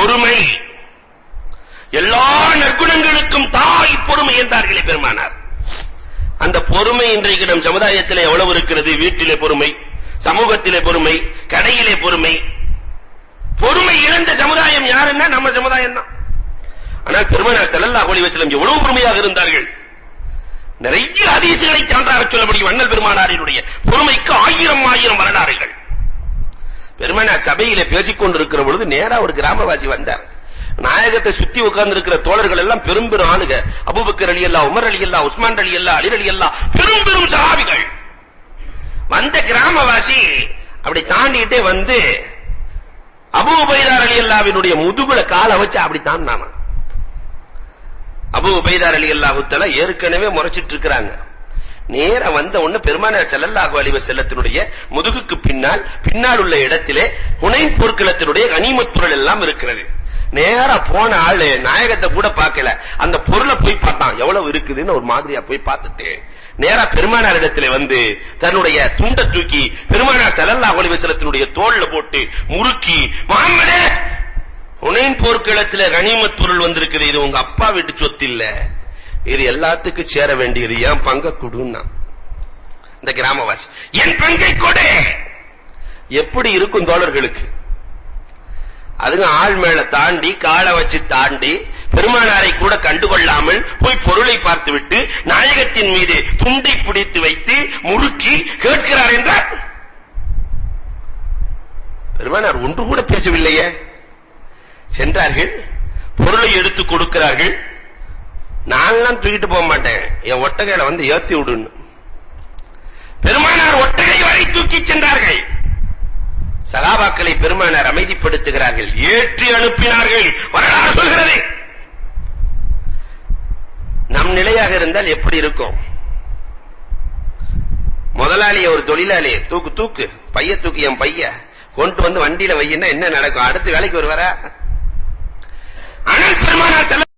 பொறுமை. எல்லா நற்குணங்களுக்கும் தாய் பொறுமை என்றார்களே பெருமானார். அந்த பொறுமை இன்றைக்கு நம் சமுதாயத்திலே எவ்வளவு இருக்கிறது? வீட்டிலே பொறுமை சமூகத்திலே பொறுமை கடையிலே பொறுமை. பொறுமை இழந்த சமுதாயம் யாருன்னா நம்ம சமுதாயம் தான் ஆனால் பெருமானார் ஸல்லல்லாஹு அலைஹி வஸல்லம் எவ்வளவு பொறுமையாக இருந்தார்கள்? நிறைய ஹதீசுகளை சான்றாக சொல்லப்படி வண்ணல் பெருமானாரினுடைய பொறுமைக்கு ஆயிரம் ஆயிரம் வரலாறுகள். பெருமனா சபையிலே பேசிக் கொண்டிருக்கிற பொழுது நேரா ஒரு கிராமவாசி வந்தார். நாயகத்தை சுத்தி உட்கார்ந்து இருக்கிற தோழர்கள் எல்லாம் பெரும் பெரும் ஆளுக. Abubakar Ali Allah Umar Ali Allah Usman Ali Allah Ali Ali Allah பெரும் பெரும் சஹாபிகள். வந்த கிராமவாசி அப்படி தாண்டிட்டே வந்து அபூ உபைதார் அலி அல்லாவினுடைய முதுகுல கால வச்சு அப்படி தாண்டானா அபூ உபைதார் அலி அல்லாஹு தஆலா ஏற்கனவே முறைச்சிட்டு இருக்கிறாங்க. நேர வந்த உடனே பெருமானார் ஸல்லல்லாஹு அலைஹி செல்லத்தினுடைய முதுகுக்கு பின்னால் பின்னால் உள்ள இடத்திலே ஹுனைன் போர்க்களத்தினுடைய கனிமத் பொருள் எல்லாம் இருக்கிறது. நேரா போன ஆளு நாயகத்தை கூட பார்க்கல. அந்த பொருளை போய் பார்த்தான். எவ்வளவு இருக்குதுன்னு ஒரு மாதிரியா போய் பார்த்துட்டு. நேரா பெருமானார் இடத்துல வந்து தன்னுடைய துண்டை தூக்கி பெருமானார் செல்லல்லா அலைஹி செலத்தினுடைய தோள்ல போட்டு முறுக்கி மாமனே உனையின் போர்க்களத்துல கனிமத் பொருள் வந்திருக்குது. இது உங்க அப்பா வீட்டு சொத்து இல்ல. இது எல்லாத்துக்கும் சேர வேண்டியது ஏன் பங்க கொடுன்னா. இந்த கிராமவாசி என் பங்கை கொடு! எப்படி இருக்கும் தோழர்களுக்கு? அதுங்க ஆள் மேல தாண்டி காலை வச்சு தாண்டி பெருமானாரை கூட கண்டுகொள்ளாமல் போய் பொருளை பார்த்துவிட்டு நாயகத்தின் மீது துண்டை பிடித்து வைத்து முறுக்கி கேட்கிறார் என்றார் பெருமானார் ஒன்று கூட பேசவில்லையே. சென்றார்கள் பொருளை எடுத்து கொடுக்கிறார்கள். நான்லாம் தூக்கிட்டு போக மாட்டேன். என் ஒட்டகையில வந்து ஏத்தி விடுன்னு. பெருமானார் ஒட்டகை வரை தூக்கி சென்றார்கள். சகாபாக்களை பெருமானார் அமைதிப்படுத்துகிறார்கள். ஏற்றி அனுப்பினார்கள் வரலாறு சொல்கிறது. நம் நிலையாக இருந்தால் எப்படி இருக்கும்? முதலாளி ஒரு தொழிலாளி தூக்கு தூக்கு. பைய தூக்கு என் பைய. கொண்டு வந்து வண்டியில வையினா என்ன நடக்கும்? அடுத்து வேலைக்கு வருவாரா? ஆனால் பெருமானார் செல்ல